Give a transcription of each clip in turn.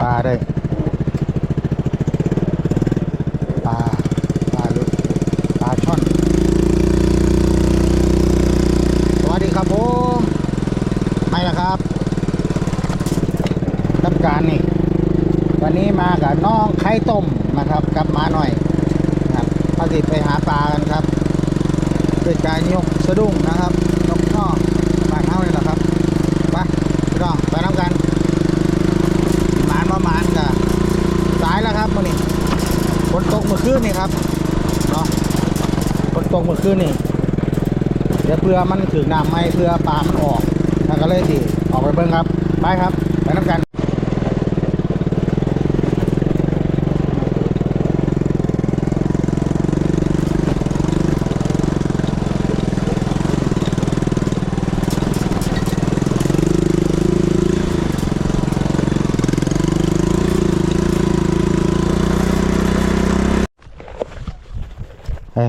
ปลาได้ปลาปลาลึกปลาช่อน สวัสดีครับผมไม่ละครับรับการนี่ วันนี้มากับน้องไข่ต้มนะครับกับมาหน่อยนะครับมาติดไปหาปลากันครับด้วยการยกสะดุ้งนะครับยกท่อปลาเท้านี่แหละครับไปพี่น้องไปน้ำกันหมานว่าหมานกับสายแล้วครับวันนี้ฝ นนี่ครับเนาะฝนตกเมื่อคืนนี่เดี๋ยวเพื่อมันถึงน้ำไหมเพื่อปลามันออกแล้วก็เลยสิออกไปเบิ่งครับ ไปครับ ไปน้ำกัน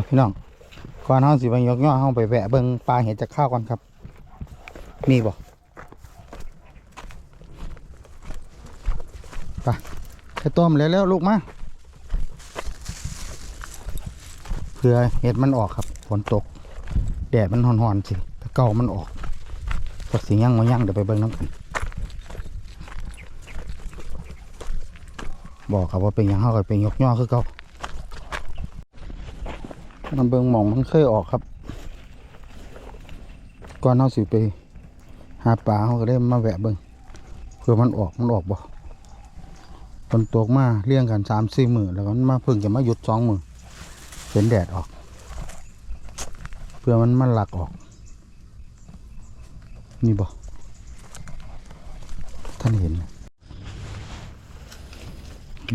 พี่น้องก่อนเฮาสิไปยกย่อเฮาไปแวะเบิ่งปลาเห็ดจากข้าวก่อนครับมีบ่ไปไปต้มเร็วๆลูกมาเพื่อเห็ดมันออกครับฝนตก แดดมันห่อนๆสิถ้าเก่ามันออกก็สิยังมายังเดี๋ยวไปเบิ่งน้ำกันบอกครับว่าเป็นยังเฮาก็เป็นยกย่อคือเก่า มันเบิงหมองมันเคยออกครับ ก่อนเอาสิไป หาปลาเขาก็ได้มาแวะเบิงเพื่อมันออกมันออกบ่ฝนตกมาเลี้ยงกันสามสี่มือแล้วมันมาเพิ่งจะมาหยุดสองมือเห็นแดดออก เพื่อมันมันหลักออก นี่บ่ท่านเห็น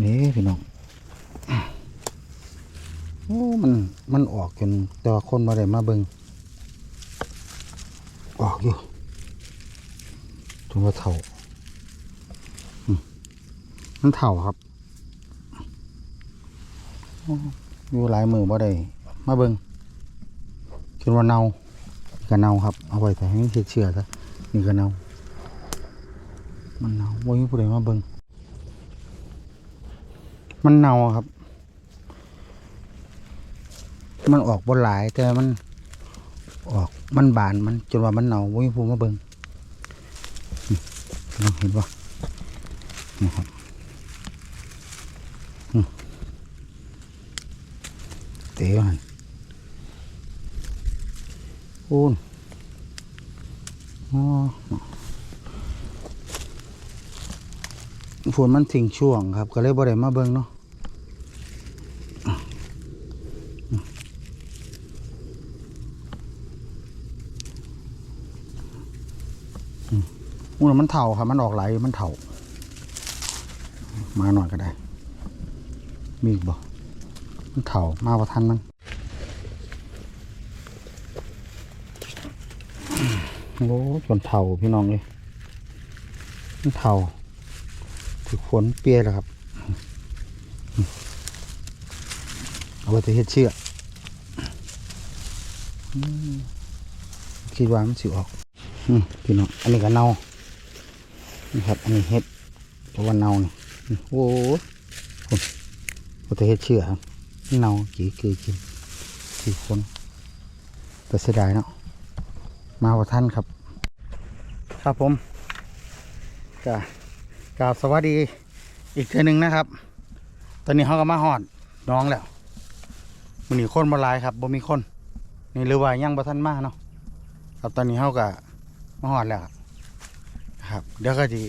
นี่พี่น้อง โอ้มันมันออกจนแต่ว่าคนมาได้มาเบิงออกอยู่จนว่าเท่ามันเท่าครับอยู่หลายมือบ่ได้มาเบิงจนว่าเนาก็เน่าครับเอาไว้แต่ให้มันเชื่อซะนี่ก็เน่ามันเนาบ่มีผู้ใดมาเบิงมันเน่าครับ มันออกบนหลาย แต่มันออกมันบานมันจนว่ามันเน่าวุ้ยพูมาเบิงนี่น้งเห็นปะนี่ครับเต๋อหันโอ้นอ๋อฝนมันทิ้งช่วงครับ ก็เลยบ่ได้มาเบิงเนาะ มูนมันเถ่าครับมันออกไหลมันเถ่า มาหน่อยก็ได้ มีอีกบ่มันเถ่ามาประทันมันโอ้จนเถ่าพี่น้องเลยมันเถ่าถือฝนเปียแล้วครับ เอาไปจะเฮ็ดเชือกอืมคิดว่ามันสิออกพี่น้องอันนี้ก็เน่า นี่ครับอันนี้เห็ดเพราะว่าเน่านี่โอ้โหผมจะเห็ดเชื่อครับเนาจีคือกินสี่คนแต่เสียดายเนาะมาว่าท่านครับ ครับผมกะกราบสวัสดีอีกเทือหนึ่งนะครับ ตอนนี้เขาก็มาหอดน้องแล้วมันหนีคนมาลายครับบ่มีคนนี่หรือว่ายังบ่ท่านมาเนาะครับตอนนี้เขาก็มาหอดแล้วครับ ครับ เดี๋ยวก็จะ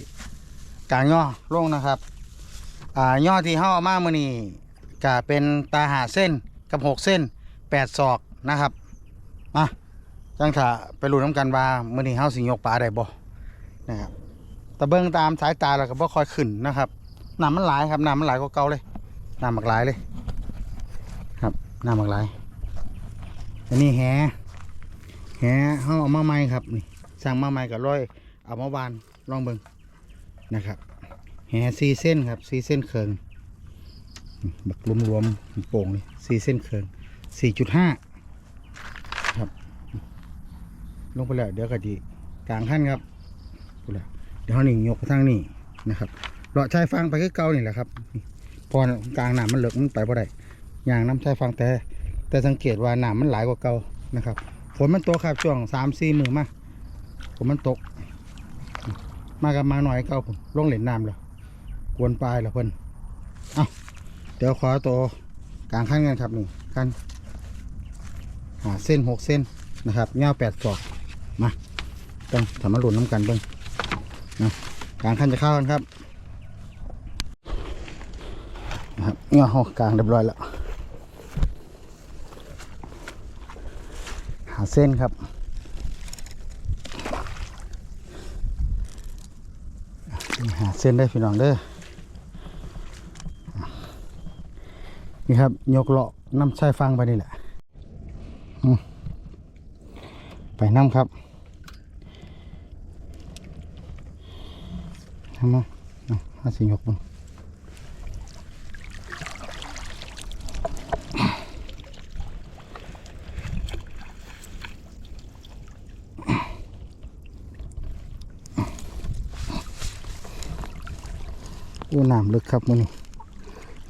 กางย่อลงนะครับ อ่าย่อที่เขาอมามือนี้ก็เป็นตาหาเส้นกับหกเส้นแปดศอกนะครับมาจังถ้าไปรู้น้ำกันว่ามือนี้เขาสิยกปลาได้บ่นะครับแต่เบื้องตามสายตาเราก็บ่ค่อยขึ้นนะครับน้ำมันหลายครับน้ำมันหลายกว่าเก่าเลยน้ำหมักหลายเลย ครับน้ำหมักหลายอันนี้แหแหเขาเอามาใหม่ครับนี่สั่งมาใหม่กับร้อยเอามาวาน ลองเบิงนะครับแห่สี่เส้นครับสี่เส้นเคิงบักรวมๆโป่งเลยสี่เส้นเคิงสี่จุดห้าครับ ลงไปแล้วเดี๋ยวก็ดีกลางขั้นครับเดี๋ยวเขาหนึ่งยกไปทางนี้นะครับาะชายฟังไปคือเก่านี่แหละครับพอกลางหน้ำมันเหลือมันไปบ่ได้ยางน้ำชายฟังแต่ แต่สังเกตว่าหน้ำมันหลายกว่าเก่านะครับฝนมันตกครับช่วงสามสี่มือมาฝนมันตก มากับมาหน่อยเก่าผมลงเล่นน้ำแล้วกวนปลายแล้วเพิ่นเอาเดี๋ยวขอตัวกลางขั้นกันครับนี่ขั้นหาเส้นหกเส้นนะครับเงาวแปดศอกมาต้องทำมาหลุนน้ำกันเบิ้งนะกลางขั้นจะเข้ากันครับนะครับเงาหอกกลางเรียบร้อยแล้วหาเส้นครับ หาเส้นได้พี่น้องเด้อนี่ครับยกเลาะน้ำชายฟังไปนี่แหละไปน้ำครับทำมาเอาห้าสิยกมัน โอ้น้ำลึกครับมัน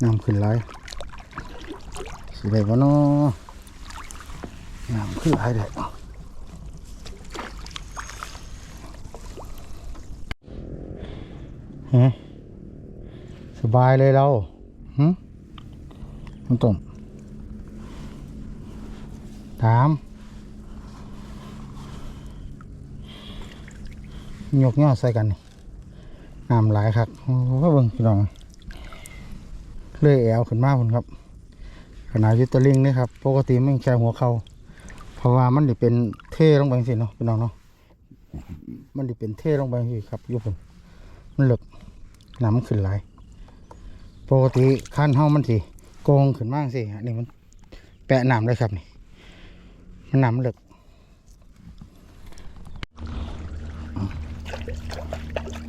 น้ำขึ้นไหลายสิได้บ่เนาะน้ำขึ้นไหลายเด้อฮะสบายเลยเราหึคุณต้มถามยกย่อใส่กันนี่ น้ำหลายครับโอ้โหเบิ่งพี่น้องเลื่อยแอวขึ้นมาพุ่นครับ ขนาดยุตะลิงนี่ครับปกติมันแค่หัวเขาเพราะว่ามันดิเป็นเท่ลงไปสิเนาะพี่น้องเนาะมันดิเป็นเท่ลงไปสิครับยุพุ่นมันเหลือกน้ำมันขึ้นไหลายปกติขั้นเฮามันสิโกงขึ้นมากสิอันนี้มันแปะน้ำเลยครับนี่มันน้ำมันเหลือก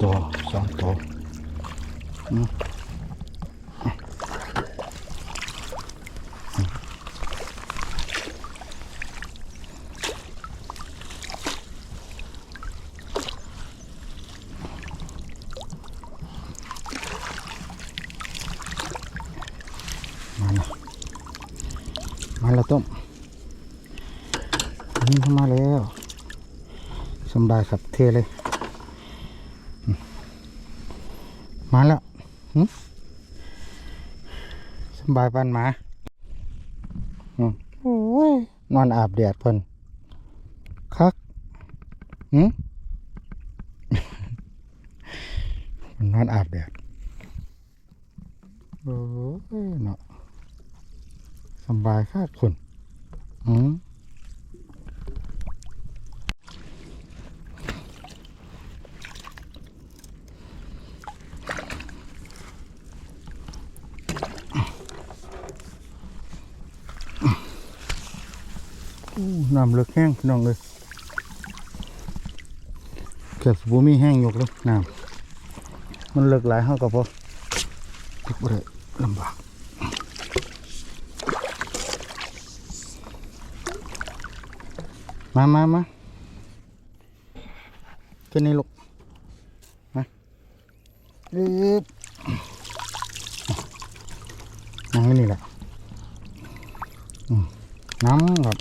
ตัวสองตัวมาแล้วมาแล้วต้มนี่เข้ามาแล้วสบายครับเทเลยอืม มาแล้วหึสำบายปันหมาอืมโอ้ยนอนอาบแดดเพิ่นคักหืมนอนอาบแดดโอ้ยเนาะสำบายค่ะคุณอืมอู้ น้ำเลือกแห้งน้องเลยเกือบบูมีแห้งยกเลยน้ำมันเลือกหลายเท่ากับพอทุกเรื่องลำบากมามามาขึ้นนี่ลูกมาอึ๊บนั่งนี่แหละน้ำครั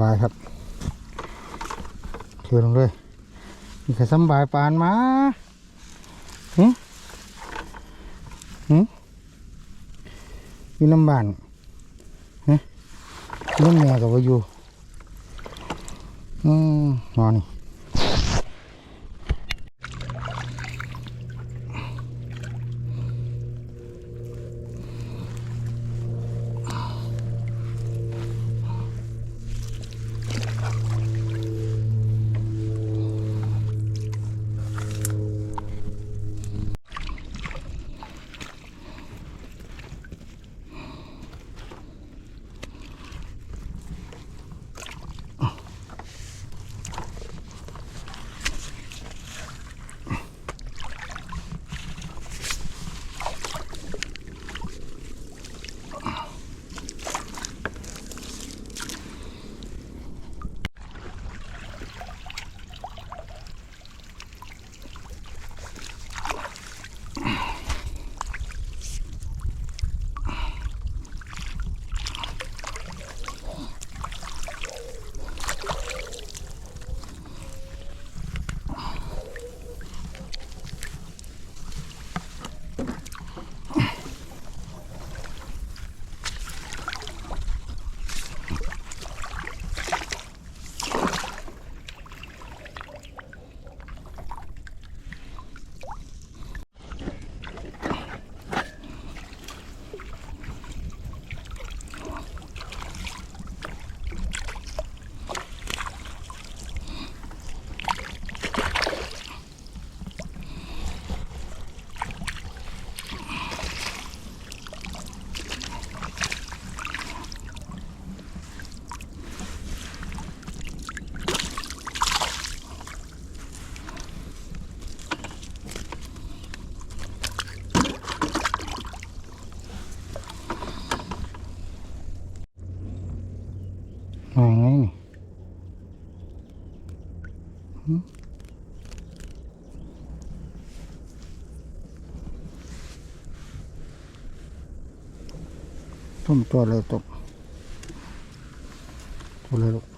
บายครับเทือลงเลยนี่ก็สบายปานมาหึหึมีน้ำบานฮะน้ำแม่กับว่าอยู่อืมนอนนี่ มาไงนี่ทุ่มตัวเลยตกตัวเลยลูก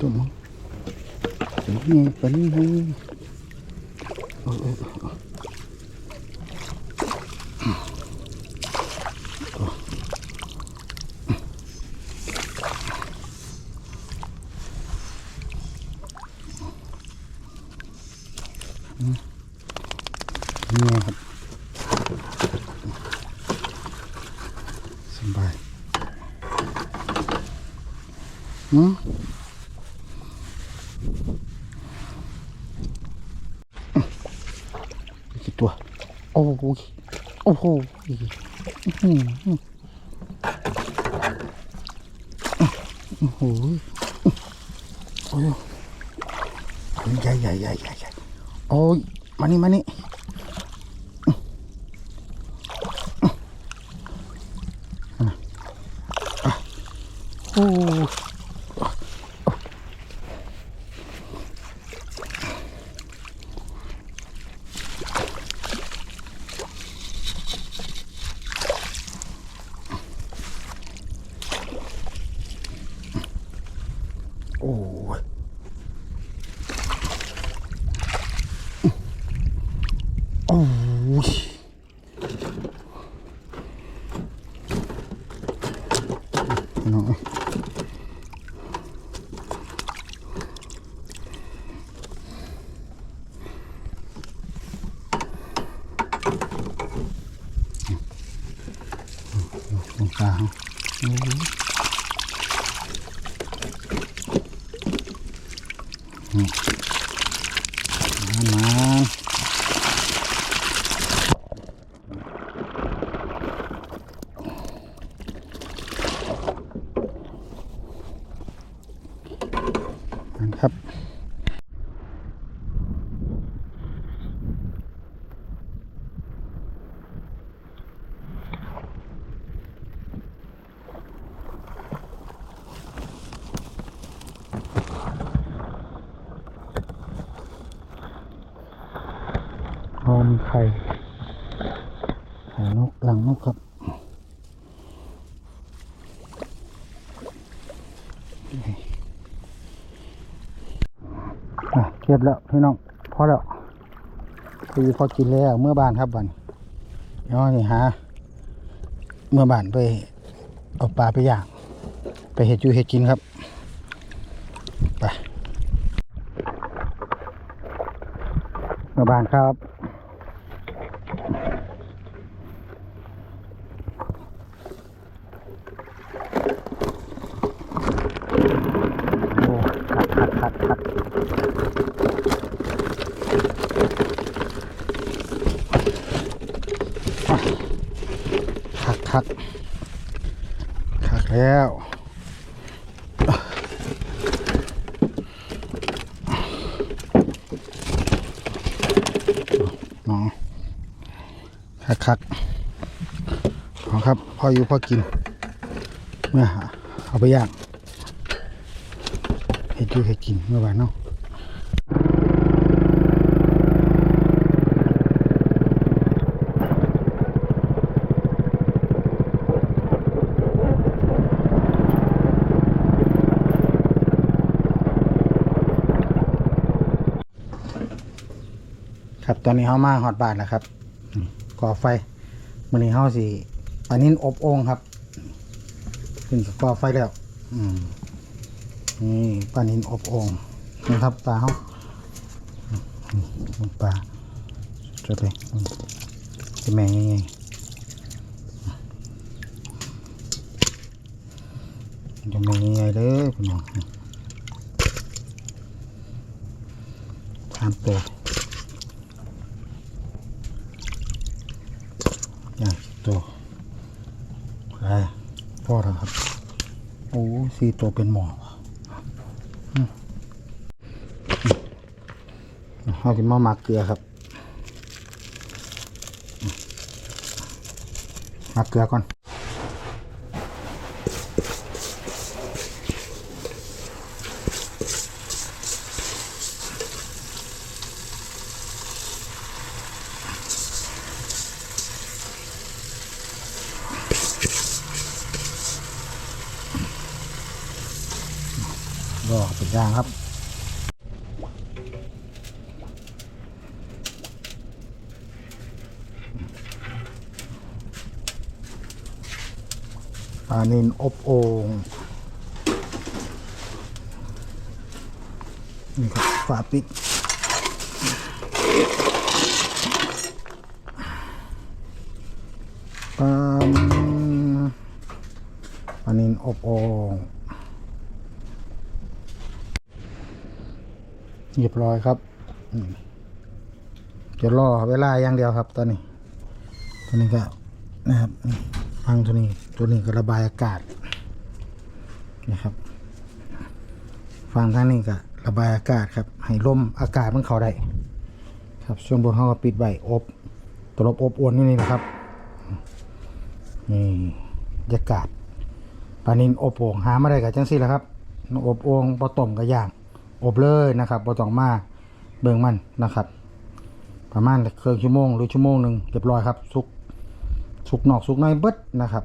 ตัวมึงตัวนี้เป็นไงเออเออเออนี่ไงครับสบายอืม กี่ ตัว โอ้โหโอ้โหโอ้โหโอ้ยใหญ่ใหญ่ใหญ่ใหญ่ใหญ่โอ้ยมานี่มานี่โอ้โอ้ยโอ้ยน้องเอ้ยลงตาเขาโอ้ย มามาครับ พอมีไข่หานกหลังนกครับอะ เก็บแล้วพี่น้องพอแล้วคือพอกินแล้วเมื่อบานครับบันเดี๋ยวนี่หาเมื่อบานไปเอาปลาไปย่าง ไปเห็ดอยู่เห็ดกินครับไปเมื่อบานครับ คักคักแล้วน้องคักคักของครับพ่ออยู่พ่อกินเมื่อเอาไปย่างเห็ดยู่ให้กินเมื่อวานเนาะ ครับตอนนี้เฮามาฮอดบ้านแล้วครับก่อไฟมื้อนี้เฮาสิปลานินอบโอ่งครับขึ้นก่อไฟแล้วอืมนี่ปลานินอบโอ่งนะครับปลาเฮาปลาจะไปจะแม่งยังไงจะแม่งยังไงเด้อพี่น้องทานโปร อย่างตัวอะไรพ่อแล้วครับ โอ้สี่ตัวเป็นหมอกเอาที่มาหมักเกลือครับมหมักเกลือก่อน รอเป็นย่างครับปลานินอบโอ่งนี่ครับฝาปิดปลาปลานินอบโอ่ง เรียบร้อยครับจะรอเวลาอย่างเดียวครับ ตอนนี้ตัวนี้ก็นะครับฟังตัวนี้ตัวนี้ก็ระบายอากาศนะครับฟังทางนี้ก็ระบายอากาศครับ ให้ลมอากาศมันเข้าได้ครับช่วงบนห้องก็ปิดไว้อบตลบอบอวนนี่นี่นะครับนี่บรรยากาศปลานินอบโอ่งหามาได้กับจังซี่แหละครับอบโอ่งปต้มกับย่าง อบเลยนะครับบ่ต้องมาเบิ่งมันนะครับ ประมาณครึ่งชั่วโมงหรือชั่วโมงหนึ่งเรียบร้อยครับสุกสุกนอกสุกในเบิดนะครับ